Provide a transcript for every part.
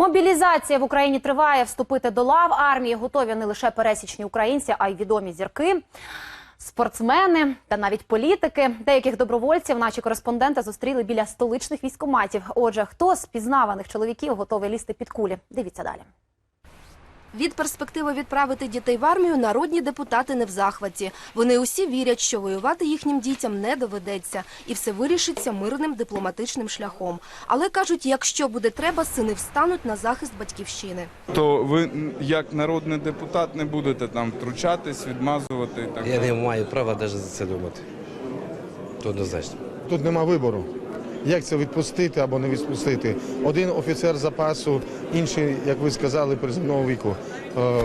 Мобілізація в Україні триває. Вступити до лав армії готові не лише пересічні українці, а й відомі зірки, спортсмени та навіть політики. Деяких добровольців наші кореспонденти зустріли біля столичних військоматів. Отже, хто з пізнаваних чоловіків готовий лізти під кулі? Дивіться далі. Від перспективи відправити дітей в армію народні депутати не в захваті. Вони усі вірять, що воювати їхнім дітям не доведеться, і все вирішиться мирним дипломатичним шляхом. Але кажуть, якщо буде треба, сини встануть на захист батьківщини. То ви як народний депутат не будете там втручатись, відмазувати так Я не маю права навіть за це думати. Однозначно. Тут нема вибору. Як це відпустити або не відпустити? Один офіцер запасу, інший, як ви сказали, приземного віку. Е,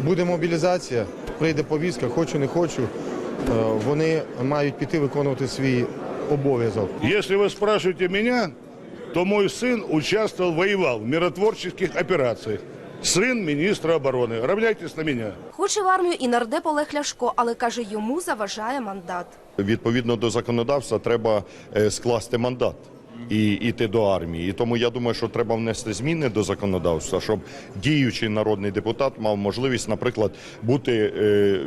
Буде мобілізація, прийде повістка, хочу, не хочу. Е, Вони мають піти виконувати свій обов'язок. Если вы спрашиваете меня, то мой сын участвовал, воевал в миротворческих операциях. Сын министра обороны. Равняйтесь на меня. Хоче в армію і нардеп Олег Ляшко, але каже, йому заважає мандат. Відповідно до законодавства треба е, скласти мандат і йти до армії. І тому я думаю, що треба внести зміни до законодавства, щоб діючий народний депутат мав можливість, наприклад, бути, е,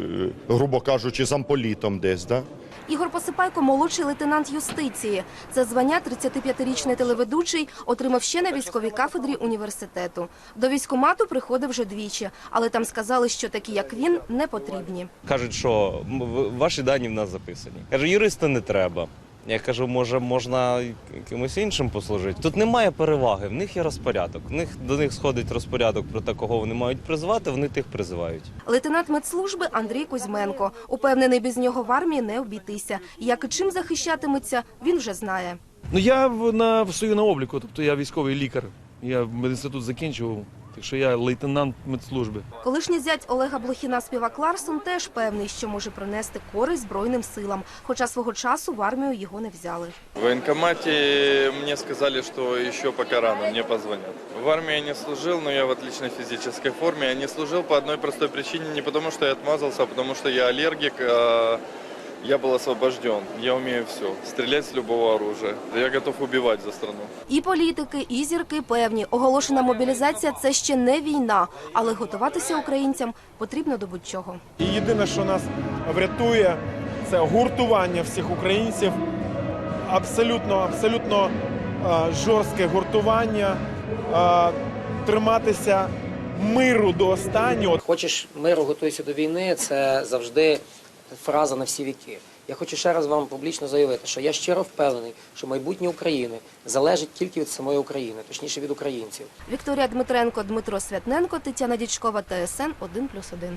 грубо кажучи, замполітом десь. Да? Ігор Посипайко – молодший лейтенант юстиції. Це звання 35-річний телеведучий отримав ще на військовій кафедрі університету. До військкомату приходив вже двічі, але там сказали, що такі, як він, не потрібні. Кажуть, що ваші дані в нас записані. Каже, юриста не треба. Я кажу, може, можна якимось іншим послужити. Тут немає переваги, в них є розпорядок. В них до них сходить розпорядок про те, кого вони мають призвати, вони тих призивають. Лейтенант медслужби Андрій Кузьменко. Упевнений, без нього в армії не обійтися. Як і чим захищатиметься, він вже знає. Ну я в- на стою на обліку, тобто я військовий лікар. Я медінститут закінчував, так що я лейтенант медслужби. Колишній зять Олега Блохіна співак Ларсон теж певний, що може принести користь Збройним силам, хоча свого часу в армію його не взяли. В военкомате мне сказали, что еще пока рано, мне позвонят. В армии я не служил, но я в отличной физической форме. Я не служил по одной простой причине, не потому что я отмазался, а потому что я аллергик, а я был освобожден. Я умею все, стрелять с любого оружия. Я готов убивать за страну. І політики, і зірки певні. Оголошена мобілізація – це ще не війна, але готуватися українцям потрібно до будь-чого. І єдине, що нас врятує, це гуртування всіх українців. Абсолютно, абсолютно е, жорстке гуртування, е, триматися миру до останнього. Хочеш миру, готуйся до війни. Це завжди фраза на всі віки. Я хочу ще раз вам публічно заявити, що я щиро впевнений, що майбутнє України залежить тільки від самої України, точніше від українців. Вікторія Дмитренко, Дмитро Святненко, Тетяна Дічкова, ТСН 1+,1.